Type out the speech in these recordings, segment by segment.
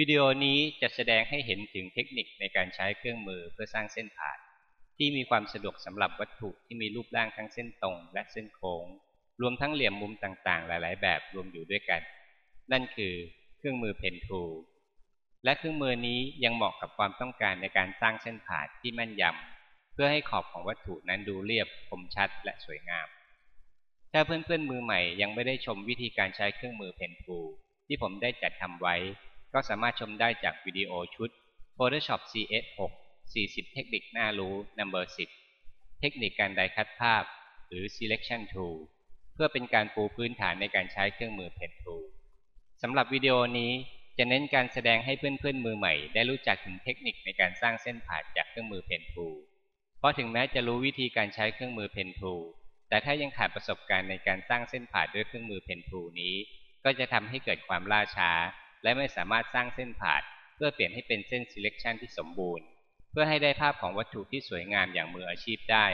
วิดีโอนี้จะแสดงให้เห็นถึงเทคนิคในการใช้เครื่องมือเพื่อสร้างเส้นผ่าน ที่มีความสะดวกสำหรับวัตถุที่มีรูปร่างทั้งเส้นตรง และเส้นโค้ง รวมทั้งเหลี่ยมมุมต่างๆ หลาย ๆ แบบรวมอยู่ด้วยกัน นั่นคือเครื่องมือเพนทูและเครื่องมือนี้ยังเหมาะกับความต้องการในการสร้างเส้นผ่านที่แม่นยำเพื่อให้ขอบของวัตถุนั้นดูเรียบคมชัดและสวยงาม ถ้าเพื่อนๆมือใหม่ยังไม่ได้ชมวิธีการใช้เครื่องมือเพนทูที่ผมได้จัดทำไว้ ก็สามารถชมได้จากวิดีโอชุด Photoshop CS6 40 เทคนิคน่ารู้ Number 10 เทคนิคการไดคัดภาพ หรือ Selection Tool เพื่อเป็นการปูพื้นฐานในการใช้เครื่องมือ Pen Tool สำหรับวิดีโอนี้จะเน้นการแสดงให้เพื่อนๆมือใหม่ ได้รู้จักถึงเทคนิคในการสร้างเส้นผ่าจากเครื่องมือ Pen Tool เพราะถึงแม้จะรู้วิธีการใช้เครื่องมือ Pen Tool แต่ถ้ายังขาดประสบการณ์ในการสร้างเส้นผ่าด้วยเครื่องมือ Pen Tool นี้ ก็จะทำให้เกิดความล่าช้า และไม่สามารถสร้างเส้นผ่านเพื่อเปลี่ยนให้เป็นเส้น selection ที่สมบูรณ์ เพื่อให้ได้ภาพของวัตถุที่สวยงามอย่างมืออาชีพได้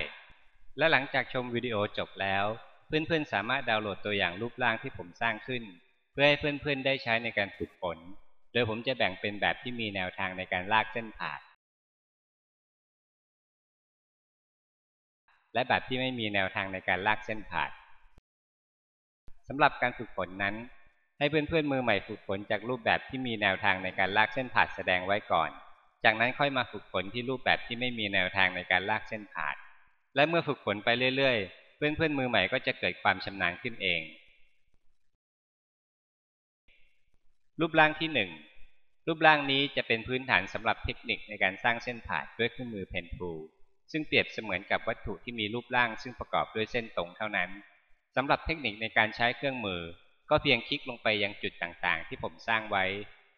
และหลังจากชมวิดีโอจบแล้ว เพื่อนๆ สามารถดาวน์โหลดตัวอย่างรูปร่างที่ผมสร้างขึ้น เพื่อให้เพื่อนๆ ได้ใช้ในการฝึกฝน โดยผมจะแบ่งเป็นแบบที่มีแนวทางในการลากเส้นผ่านและแบบที่ไม่มีแนวทางในการลากเส้นผ่านสำหรับการฝึกฝนนั้น ให้เพื่อนๆมือใหม่ฝึกฝนจากรูปแบบที่มีแนวทางในการลากเส้นผ่านแสดงไว้ก่อน จากนั้นค่อยมาฝึกฝนที่รูปแบบที่ไม่มีแนวทางในการลากเส้นผ่าน และเมื่อฝึกฝนไปเรื่อยๆ เพื่อนๆมือใหม่ก็จะเกิดความชำนาญขึ้นเอง รูปร่างที่ 1 รูปร่างนี้จะเป็นพื้นฐานสำหรับเทคนิคในการสร้างเส้นผ่านด้วยเครื่องมือเพนทูซึ่งเปรียบเสมือนกับวัตถุที่มีรูปร่าง ซึ่งประกอบด้วยเส้นตรงเท่านั้นสำหรับเทคนิคในการใช้เครื่องมือ ก็เพียงคลิกลงไปยังจุดต่างๆ ที่ผมสร้างไว้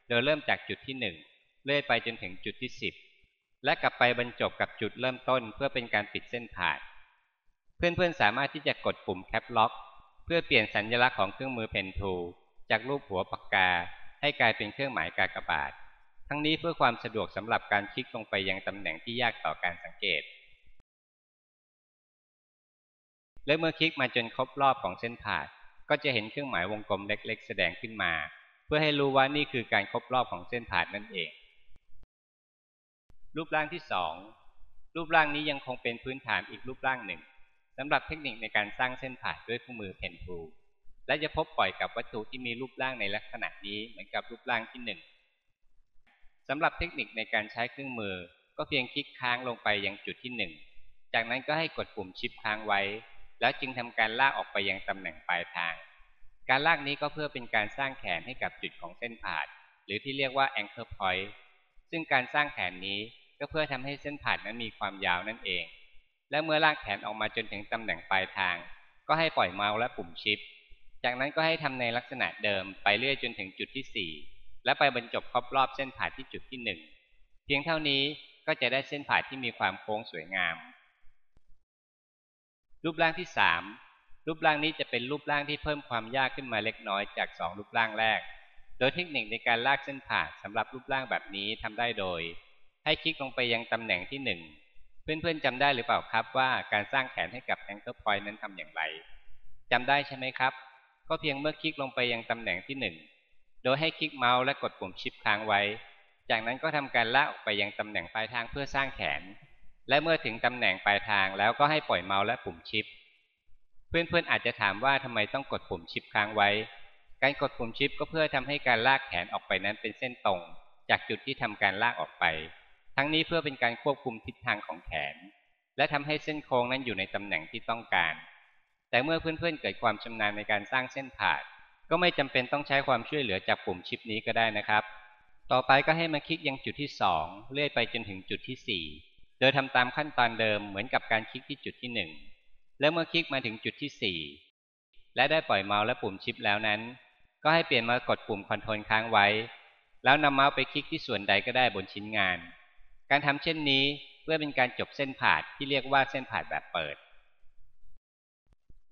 โดยเริ่มจากจุดที่ 1 เลื่อยไปจนถึงจุดที่ 10 และกลับไปบรรจบกับจุดเริ่มต้น เพื่อเป็นการปิดเส้นผ่าน เพื่อนๆสามารถที่จะกดปุ่มแคปล็อกเพื่อเปลี่ยนสัญลักษณ์ของเครื่องมือเพนทูจากรูปหัวปากกา ให้กลายเป็นเครื่องหมายกากบาท ทั้งนี้เพื่อความสะดวกสำหรับการคลิกลงไปยังตำแหน่งที่ยากต่อการสังเกต และเมื่อคลิกมาจนครบรอบของเส้นผ่าน ก็จะเห็นเครื่องหมายวงกลมเล็ก ๆ แสดงขึ้นมา เพื่อให้รู้ว่านี่คือการครบรอบของเส้นผ่านนั่นเอง รูปร่างที่2รูปร่างนี้ยังคงเป็นพื้นฐานอีกรูปร่างหนึ่งสำหรับเทคนิคในการสร้างเส้นผ่านด้วยครื่มือเพนทูและจะพบปล่อยกับวัตถุที่มีรูปร่างในลักษณะนี้เหมือนกับรูปร่างที่1สำหรับเทคนิคในการใช้เครื่องมือ ก็เพียงคลิกค้างลงไปยังจุดที่1จากนั้นก็ให้กดปุ่มชิปค้างไว้ แล้วจึงทำการลากออกไปยังตำแหน่งปลายทาง การลากนี้ก็เพื่อเป็นการสร้างแขนให้กับจุดของเส้นผ่าน หรือที่เรียกว่า anchor point ซึ่งการสร้างแขนนี้ก็เพื่อทำให้เส้นผ่านนั้นมีความยาวนั่นเอง และเมื่อลากแขนออกมาจนถึงตำแหน่งปลายทาง ก็ให้ปล่อยเมาส์และปุ่มชิป จากนั้นก็ให้ทำในลักษณะเดิมไปเรื่อยจนถึงจุดที่ 4 และไปบรรจบครอบรอบเส้นผ่านที่จุดที่ 1 เพียงเท่านี้ก็จะได้เส้นผ่านที่มีความโค้งสวยงาม รูปร่างที่3รูปร่างนี้จะเป็นรูปร่างที่เพิ่มความยากขึ้นมาเล็กน้อยจาก2รูปร่างแรก โดยเทคนิคในการลากเส้นผ่านสำหรับรูปร่างแบบนี้ทำได้โดย ให้คลิกลงไปยังตำแหน่งที่1เพื่อนๆจำได้หรือเปล่าครับว่าการสร้างแขนให้กับ anchor point นั้นทำอย่างไรจำได้ใช่ไหมครับ ก็เพียงเมื่อคลิกลงไปยังตำแหน่งที่ 1 โดยให้คลิกเมาส์และกดปุ่มชิปค้างไว้ จากนั้นก็ทำการลากออกไปยังตำแหน่งปลายทางเพื่อสร้างแขน และเมื่อถึงตำแหน่งปลายทางแล้วก็ให้ปล่อยเมาส์และปุ่มชิป เพื่อนๆอาจจะถามว่าทำไมต้องกดปุ่มชิปค้างไว้ การกดปุ่มชิปก็เพื่อทำให้การลากแขนออกไปนั้นเป็นเส้นตรง จากจุดที่ทำการลากออกไป ทั้งนี้เพื่อเป็นการควบคุมทิศทางของแขน และทำให้เส้นโค้งนั้นอยู่ในตำแหน่งที่ต้องการ แต่เมื่อเพื่อนๆเกิดความชำนาญในการสร้างเส้นผ่านก็ไม่จำเป็นต้องใช้ความช่วยเหลือจากปุ่มชิปนี้ก็ได้นะครับ ต่อไปก็ให้มาคลิกยังจุดที่ 2 เลื่อยไปจนถึงจุดที่4โดยทำตามขั้นตอนเดิมเหมือนกับการคลิกที่จุดที่1แล้วเมื่อคลิกมาถึงจุดที่4และได้ปล่อยเมาส์และปุ่มชิปแล้วนั้น ก็ให้เปลี่ยนมากดปุ่มคอนโทรลค้างไว้ แล้วนำเมาส์ไปคลิกที่ส่วนใดก็ได้บนชิ้นงาน การทำเช่นนี้เพื่อเป็นการจบเส้นผ่าที่เรียกว่าเส้นผ่าแบบเปิด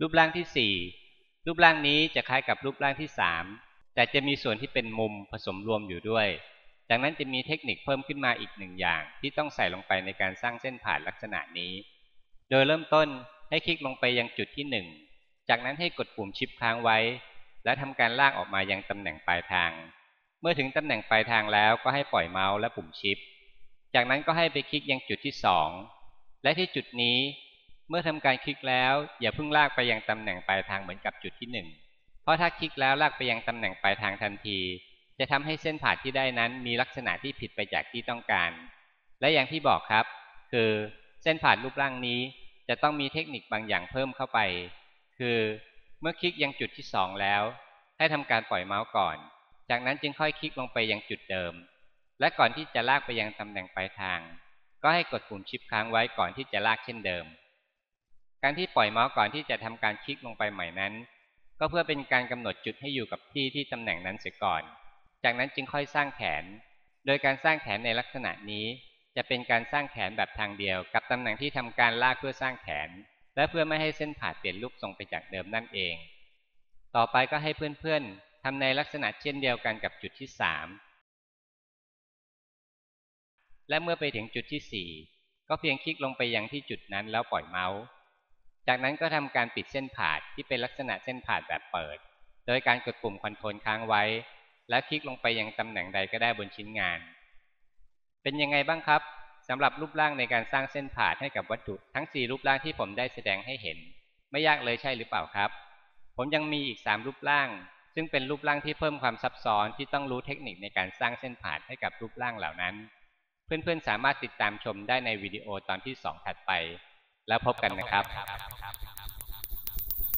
รูปร่างที่ 4 รูปร่างนี้จะคล้ายกับรูปร่างที่ 3 แต่จะมีส่วนที่เป็นมุมผสมรวมอยู่ด้วย จากนั้นจะมีเทคนิคเพิ่มขึ้นมาอีกหนึ่งอย่าง ที่ต้องใส่ลงไปในการสร้างเส้นผ่านลักษณะนี้ โดยเริ่มต้นให้คลิกลงไปยังจุดที่ 1 จากนั้นให้กดปุ่มชิปค้างไว้ และทำการลากออกมายังตำแหน่งปลายทาง เมื่อถึงตำแหน่งปลายทางแล้วก็ให้ปล่อยเมาส์และปุ่มชิป จากนั้นก็ให้ไปคลิกยังจุดที่ 2 และที่จุดนี้ เมื่อทำการคลิกแล้วอย่าเพิ่งลากไปยังตำแหน่งปลายทางเหมือนกับจุดที่ 1 เพราะถ้าคลิกแล้วลากไปยังตำแหน่งปลายทางทันที จะทำให้เส้นผ่าที่ได้นั้นมีลักษณะที่ผิดไปจากที่ต้องการ และอย่างที่บอกครับ คือเส้นผ่านรูปร่างนี้จะต้องมีเทคนิคบางอย่างเพิ่มเข้าไป คือเมื่อคลิกยังจุดที่ 2 แล้ว ให้ทำการปล่อยเมาส์ก่อน จากนั้นจึงค่อยคลิกลงไปยังจุดเดิม และก่อนที่จะลากไปยังตำแหน่งปลายทาง ก็ให้กดปุ่มชิปค้างไว้ก่อนที่จะลากเช่นเดิม การที่ปล่อยเมาส์ก่อนที่จะทำการคลิกลงไปใหม่นั้น ก็เพื่อเป็นการกำหนดจุดให้อยู่กับที่ที่ตำแหน่งนั้นเสียก่อน จากนั้นจึงค่อยสร้างแขน โดยการสร้างแขนในลักษณะนี้ จะเป็นการสร้างแขนแบบทางเดียว กับตำแหน่งที่ทำการลากเพื่อสร้างแขน และเพื่อไม่ให้เส้นผ่าเปลี่ยนรูปทรงไปจากเดิมนั่นเอง ต่อไปก็ให้เพื่อนๆทำในลักษณะเช่นเดียวกันกับจุดที่3และเมื่อไปถึงจุดที่4ก็เพียงคลิกลงไปยังที่จุดนั้นแล้วปล่อยเมาส์ จากนั้นก็ทำการปิดเส้นผ่าที่เป็นลักษณะเส้นผ่าแบบเปิด โดยการกดปุ่มคอนโทรลค้างไว้ และคลิกลงไปยังตำแหน่งใดก็ได้บนชิ้นงาน เป็นยังไงบ้างครับสำหรับรูปร่างในการสร้างเส้นผ่าให้กับวัตถุทั้ง 4 รูปร่างที่ผมได้แสดงให้เห็น ไม่ยากเลยใช่หรือเปล่าครับ ผมยังมีอีก 3 รูปร่าง ซึ่งเป็นรูปร่างที่เพิ่มความซับซ้อนที่ต้องรู้เทคนิคในการสร้างเส้นผ่านให้กับรูปร่างเหล่านั้น เพื่อนๆสามารถติดตามชมได้ในวิดีโอตอนที่ 2 ถัดไป แล้วพบกันนะครับ